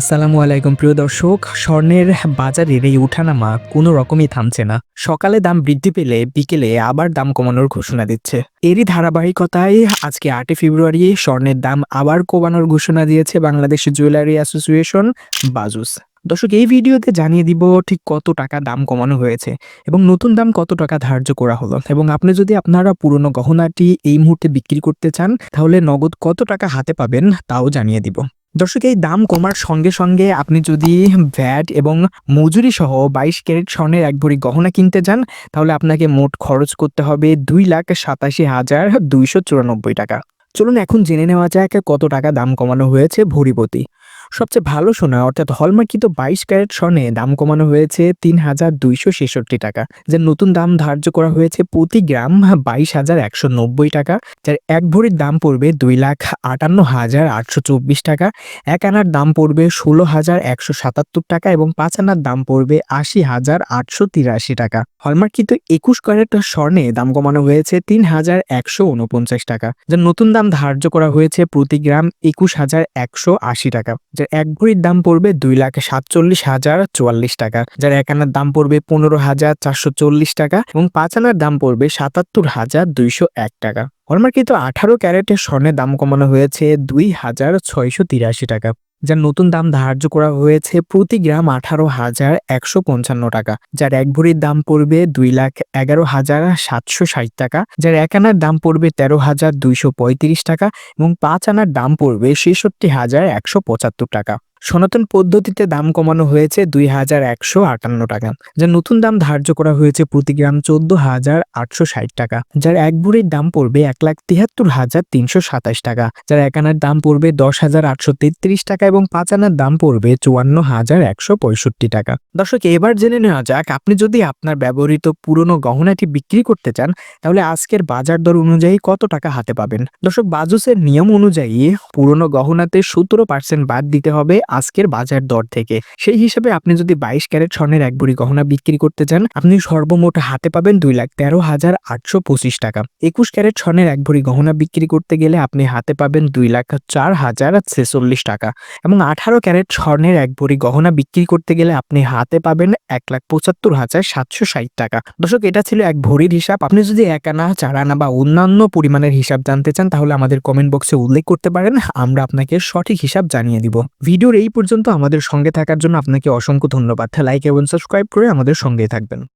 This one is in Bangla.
আসসালামু আলাইকুম, প্রিয় দর্শক। স্বর্ণের বাজারের এই উঠানামা কোনো রকমই থামছে না। সকালে দাম বৃদ্ধি পেলে বিকেলে আবার দাম কমানোর ঘোষণা দিচ্ছে। এরই ধারাবাহিকতায় আজকে আটই ফেব্রুয়ারি স্বর্ণের দাম আবার কমানোর ঘোষণা দিয়েছে বাংলাদেশ জুয়েলারি অ্যাসোসিয়েশন বাজুস। দর্শক, এই ভিডিওতে জানিয়ে দিব ঠিক কত টাকা দাম কমানো হয়েছে এবং নতুন দাম কত টাকা ধার্য করা হলো। এবং আপনি যদি আপনারা পুরনো গহনাটি এই মুহূর্তে বিক্রি করতে চান, তাহলে নগদ কত টাকা হাতে পাবেন, তাও জানিয়ে দিব। দর্শক, এই দাম কমার সঙ্গে সঙ্গে আপনি যদি ভ্যাট এবং মজুরি সহ বাইশ ক্যারেট স্বর্ণের এক ভরি গহনা কিনতে যান, তাহলে আপনাকে মোট খরচ করতে হবে দুই লাখ সাতাশি হাজার দুইশো চুরানব্বই টাকা। চলুন এখন জেনে নেওয়া যাক কত টাকা দাম কমানো হয়েছে ভরিপতি। সবচেয়ে ভালো সোনা, অর্থাৎ হলমার্কিত বাইশ ক্যারেট স্বর্ণে দাম কমানো হয়েছে তিন হাজার দুইশো ছেষট্টি টাকা, যার নতুন দাম ধার্য করা হয়েছে প্রতি গ্রাম বাইশ হাজার একশো নব্বই টাকা, যার এক ভরির দাম পড়বে দুই লাখ আটান্ন হাজার আটশো চব্বিশ টাকা, এক আনার দাম পড়বে ষোলো হাজার একশো সাতাত্তর টাকা এবং পাঁচ আনার দাম পড়বে আশি হাজার আটশো তিরাশি টাকা। হলমার্কিত একুশ ক্যারেট স্বর্ণে দাম কমানো হয়েছে তিন হাজার একশো উনপঞ্চাশ টাকা, যার নতুন দাম ধার্য করা হয়েছে প্রতি গ্রাম একুশ হাজার একশো আশি টাকা। যার এক ভরির দাম পড়বে দুই লাখ সাতচল্লিশ হাজার চুয়াল্লিশ টাকা, যার এক আনার দাম পড়বে পনেরো হাজার চারশো চল্লিশ টাকা এবং পাঁচ আনার দাম পড়বে সাতাত্তর হাজার দুইশো এক টাকা। হলমার্কিত আঠারো ক্যারেটের স্বর্ণের দাম কমানো হয়েছে দুই হাজার ছয়শো তিরাশি টাকা। যার নতুন দাম ধার্য করা হয়েছে প্রতি গ্রাম আঠারো হাজার একশো পঞ্চান্ন টাকা, যার এক ভরির দাম পড়বে দুই লাখ এগারো হাজার সাতশো ষাট টাকা, যার এক আনার দাম পড়বে তেরো হাজার দুইশো পঁয়ত্রিশ টাকা এবং পাঁচ আনার দাম পড়বে ছেষট্টি হাজার একশো পঁচাত্তর টাকা। সনাতন পদ্ধতিতে দাম কমানো হয়েছে দুই হাজার একশো আটান্ন টাকা, যার নতুন দাম ধার্য করা হয়েছে প্রতি গ্রাম চোদ্দ হাজার আটশো ষাট টাকা, যার এক ভরির দাম পড়বে এক লাখ তিয়াত্তর হাজার তিনশো সাতাশ টাকা, যার এক আনার দাম পড়বে দশ হাজার আটশো তেত্রিশ টাকা এবং পাঁচ আনার দাম পড়বে চুয়ান্ন হাজার একশো পঁয়ষট্টি টাকা। দর্শক, এবার জেনে নেওয়া যাক, আপনি যদি আপনার ব্যবহৃত পুরনো গহনাটি বিক্রি করতে চান, তাহলে আজকের বাজার দর অনুযায়ী কত টাকা হাতে পাবেন? দর্শক, বাজুসের নিয়ম অনুযায়ী পুরনো গহনাতে সতেরো পার্সেন্ট বাদ দিতে হবে আজকের বাজার দর থেকে। সেই হিসাবে আপনি যদি বাইশ ক্যারেট স্বর্ণের এক ভরি গহনা বিক্রি করতে চান, আপনি সর্বমোট হাতে পাবেন দুই লাখ তেরো হাজার আটশো পঁচিশ টাকা। একুশ ক্যারেট স্বর্ণের এক ভরি গহনা বিক্রি করতে গেলে আপনি হাতে পাবেন দুই লাখ চার হাজার ছেচল্লিশ টাকা। এবং আঠারো ক্যারেট স্বর্ণের এক ভরি গহনা বিক্রি করতে গেলে আপনি হাতে পাবেন এক লাখ পঁচাত্তর হাজার সাতশো ষাট টাকা। দর্শক, এটা ছিল এক ভরির হিসাব। আপনি যদি এক আনা চার আনা বা অন্যান্য পরিমাণের হিসাব জানতে চান, তাহলে আমাদের কমেন্ট বক্সে উল্লেখ করতে পারেন, আমরা আপনাকে সঠিক হিসাব জানিয়ে দিব। ভিডিওর এই পর্যন্ত আমাদের সঙ্গে থাকার জন্য আপনাকে অসংখ্য ধন্যবাদ। লাইক এবং সাবস্ক্রাইব করে আমাদের সঙ্গেই থাকবেন।